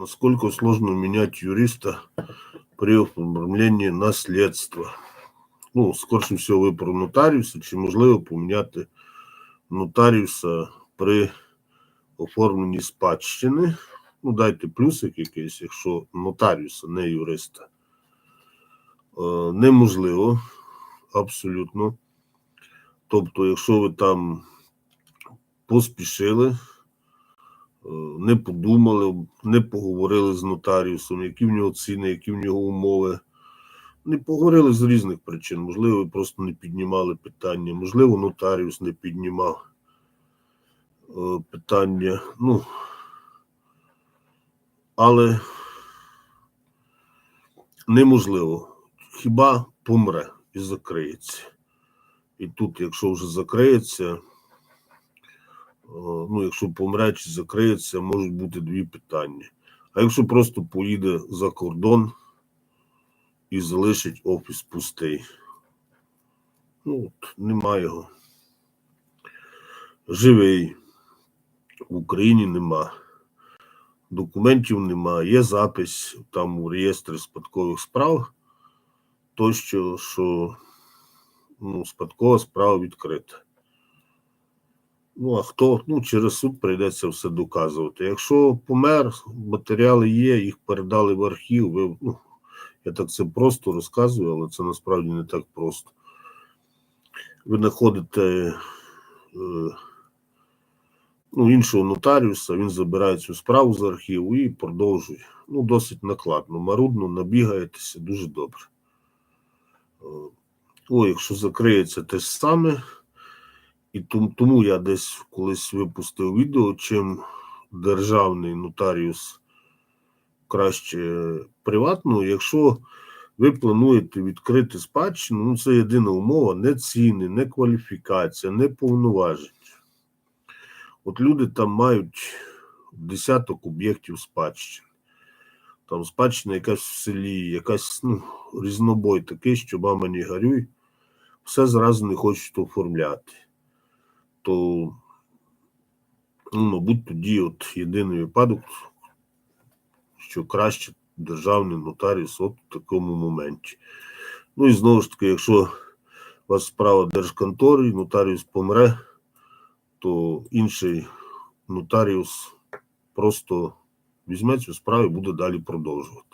Насколько сложно менять юриста при оформленні наслідства? Ну, скорше всього, ви про нотаріуса, чи можливо поміняти нотаріуса при оформленні спадщини? Ну, дайте плюсик якийсь, якщо нотаріуса, не юриста. Е, неможливо, абсолютно. Тобто, якщо ви там поспішили, не подумали, не поговорили з нотаріусом, які в нього ціни, які в нього умови. Не поговорили з різних причин. Можливо, просто не піднімали питання, можливо, нотаріус не піднімав е, питання. Ну, але неможливо. Хіба помре і закриється. І тут, якщо вже закриється, ну, якщо помре чи закриється, можуть бути дві питання. А якщо просто поїде за кордон і залишить офіс пустий, ну, от, немає його. Живий. В Україні нема. Документів нема. Є запис там у реєстрі спадкових справ, тощо, що ну, спадкова справа відкрита. Ну, а хто? Ну, через суд прийдеться все доказувати. Якщо помер, матеріали є, їх передали в архів. Ви, ну, я так це просто розказую, але це насправді не так просто. Ви знаходите е, ну, іншого нотаріуса, він забирає цю справу з архіву і продовжує. Ну, досить накладно, марудно, набігаєтеся дуже добре. Е, О, якщо закриється те ж саме. І тому, я десь колись випустив відео, чим державний нотаріус краще приватного. Якщо ви плануєте відкрити спадщину, ну це єдина умова, не ціни, не кваліфікація, не повноважень. От люди там мають десяток об'єктів спадщини. Там спадщина якась в селі, якась ну, різнобой такий, що мама не горюй, все зразу не хочуть оформляти то, ну, мабуть, тоді от єдиний випадок, що краще державний нотаріус от в такому моменті. Ну і знову ж таки, якщо у вас справа держконтори, нотаріус помре, то інший нотаріус просто візьме цю справу і буде далі продовжувати.